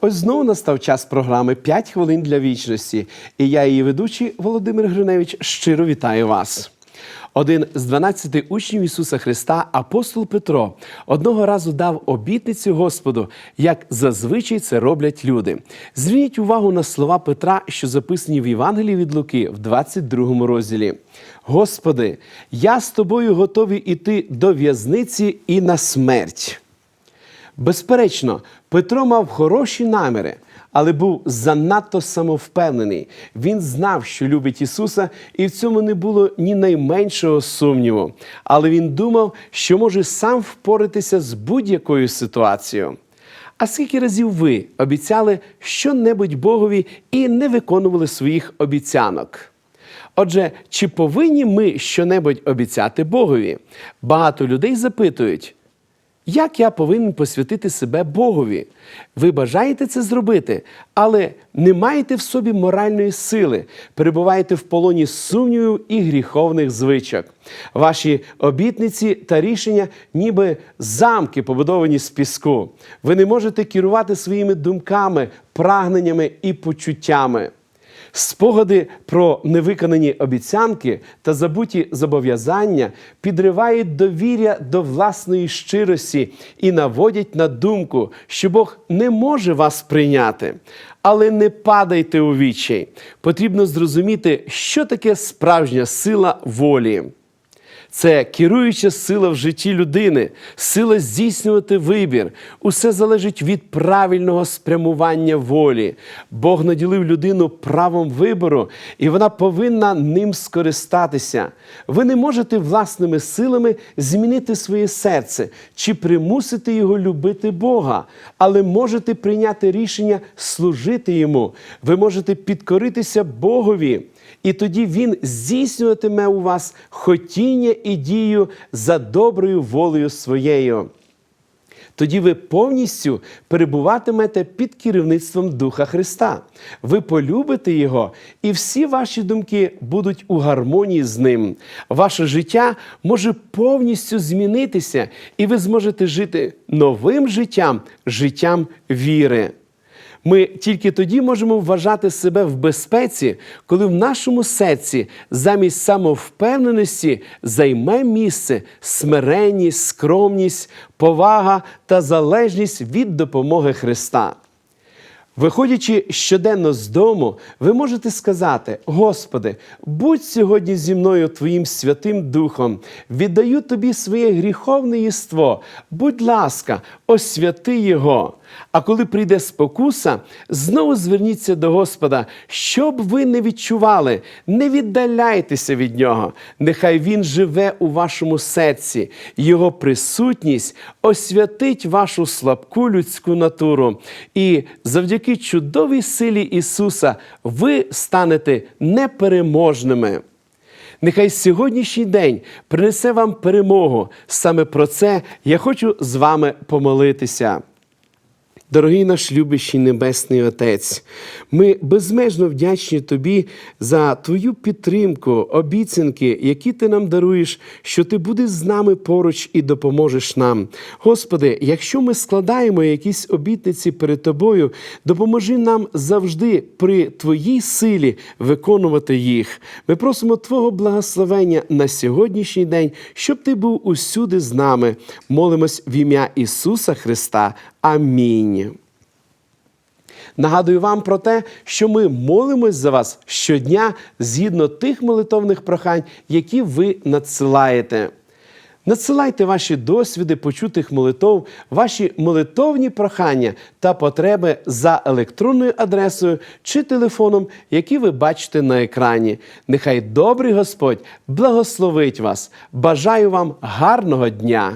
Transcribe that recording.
Ось знову настав час програми «5 хвилин для вічності. І я, її ведучий Володимир Гриневич, щиро вітаю вас. Один з 12 учнів Ісуса Христа, апостол Петро, одного разу дав обітницю Господу, як зазвичай це роблять люди. Зверніть увагу на слова Петра, що записані в Євангелії від Луки в 22 розділі. Господи, я з тобою готовий іти до в'язниці і на смерть. Безперечно, Петро мав хороші наміри, але був занадто самовпевнений. Він знав, що любить Ісуса, і в цьому не було ні найменшого сумніву. Але він думав, що може сам впоратися з будь-якою ситуацією. А скільки разів ви обіцяли що-небудь Богові і не виконували своїх обіцянок? Отже, чи повинні ми щонебудь обіцяти Богові? Багато людей запитують. Як я повинен посвятити себе Богові? Ви бажаєте це зробити, але не маєте в собі моральної сили, перебуваєте в полоні сумнівів і гріховних звичок. Ваші обітниці та рішення, ніби замки, побудовані з піску. Ви не можете керувати своїми думками, прагненнями і почуттями. Спогади про невиконані обіцянки та забуті зобов'язання підривають довір'я до власної щирості і наводять на думку, що Бог не може вас прийняти. Але не падайте у відчай. Потрібно зрозуміти, що таке справжня сила волі. Це керуюча сила в житті людини, сила здійснювати вибір. Усе залежить від правильного спрямування волі. Бог наділив людину правом вибору, і вона повинна ним скористатися. Ви не можете власними силами змінити своє серце чи примусити його любити Бога, але можете прийняти рішення служити йому. Ви можете підкоритися Богові. І тоді він здійснюватиме у вас хотіння і дію за доброю волею своєю. Тоді ви повністю перебуватимете під керівництвом Духа Христа. Ви полюбите Його, і всі ваші думки будуть у гармонії з ним. Ваше життя може повністю змінитися, і ви зможете жити новим життям, життям віри. Ми тільки тоді можемо вважати себе в безпеці, коли в нашому серці замість самовпевненості займе місце смиренність, скромність, повага та залежність від допомоги Христа. Виходячи щоденно з дому, ви можете сказати: Господи, будь сьогодні зі мною Твоїм Святим Духом, віддаю Тобі своє гріховне єство. Будь ласка, освяти Його. А коли прийде спокуса, знову зверніться до Господа, щоб ви не відчували, не віддаляйтеся від Нього. Нехай Він живе у вашому серці, Його присутність освятить вашу слабку людську натуру. І завдяки чудовій силі Ісуса ви станете непереможними. Нехай сьогоднішній день принесе вам перемогу. Саме про це я хочу з вами помолитися. Дорогий наш любящий Небесний Отець, ми безмежно вдячні Тобі за Твою підтримку, обіцянки, які Ти нам даруєш, що Ти будеш з нами поруч і допоможеш нам. Господи, якщо ми складаємо якісь обітниці перед Тобою, допоможи нам завжди при Твоїй силі виконувати їх. Ми просимо Твого благословення на сьогоднішній день, щоб Ти був усюди з нами. Молимось в ім'я Ісуса Христа. Амінь. Нагадую вам про те, що ми молимось за вас щодня згідно тих молитовних прохань, які ви надсилаєте. Надсилайте ваші досвіди почутих молитов, ваші молитовні прохання та потреби за електронною адресою чи телефоном, які ви бачите на екрані. Нехай добрий Господь благословить вас. Бажаю вам гарного дня!